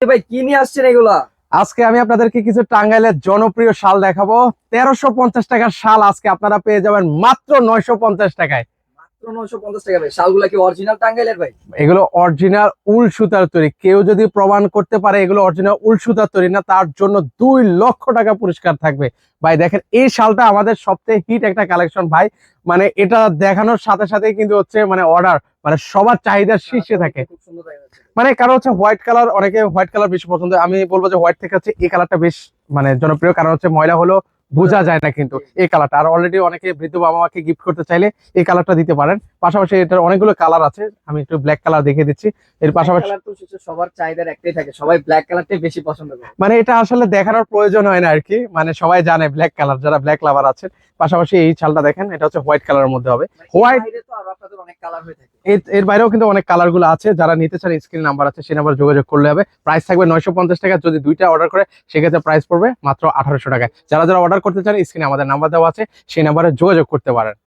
ভাই, কি নিয়ে আসছেন এগুলা? আজকে আমি আপনাদেরকে কিছু টাঙ্গাইলের জনপ্রিয় শাল দেখাবো। তেরোশো পঞ্চাশ টাকার শাল আজকে আপনারা পেয়ে যাবেন মাত্র নয়শো পঞ্চাশ টাকায়। টাকা ভাই। শালগুলা কি অরিজিনাল টাঙ্গাইলের ভাই? এগুলো অরিজিনাল উল সুতার তৈরি। কেউ যদি প্রমাণ করতে পারে এগুলো অরিজিনাল উল সুতার তৈরি না তার জন্য দুই লক্ষ টাকা পুরস্কার থাকবে। ভাই দেখেন এই শালটা আমাদের সবচেয়ে হিট একটা কালেকশন ভাই। মানে এটা দেখানোর সাথে সাথে কিন্তু হচ্ছে মানে অর্ডার মানে সবার চাহিদার শীর্ষে থাকে। দেখা যাচ্ছে মানে কারণ হচ্ছে হোয়াইট কালার অনেকে হোয়াইট কালার বেশি পছন্দ আমি বলব যে হোয়াইট থেকে হচ্ছে এই কালারটা বেশ মানে জনপ্রিয়। কারণ হচ্ছে ময়লা হলো বোঝা যায় না কিন্তু এই কালারটা আর অলরেডি অনেকে বৃদ্ধ বাবা মাকে গিফট করতে চাইলে এই কালারটা দিতে পারেন। পাশাপাশি এটার অনেকগুলো কালার আছে। আমি একটু ব্ল্যাক কালার দেখিয়ে দিচ্ছি। এর পাশাপাশি সবার চাহিদার একটাই থাকে। সবাই ব্ল্যাক কালারটাই বেশি পছন্দ করে। মানে এটা আসলে দেখানোর প্রয়োজন হয় না আর কি মানে সবাই জানে ব্ল্যাক কালার যারা ব্ল্যাক লাভার আছে পাশাপাশি এই ছালটা দেখেন এটা হচ্ছে হোয়াইট কালারের মধ্যে হবে। হয়ে থাকে। এর- এর বাইরেও কিন্তু অনেক কালারগুলো আছে। যারা নিতে চান স্ক্রিন নাম্বার আছে সেই নাম্বার যোগাযোগ করলে হবে। প্রাইস থাকবে নয়শো পঞ্চাশ টাকা। যদি দুইটা অর্ডার করে সেক্ষেত্রে প্রাইস পড়বে মাত্র আঠারোশো টাকায়। যারা যারা অর্ডার করতে চান স্ক্রিনে আমাদের নাম্বার দেওয়া আছে। সেই নাম্বারে যোগাযোগ করতে পারেন।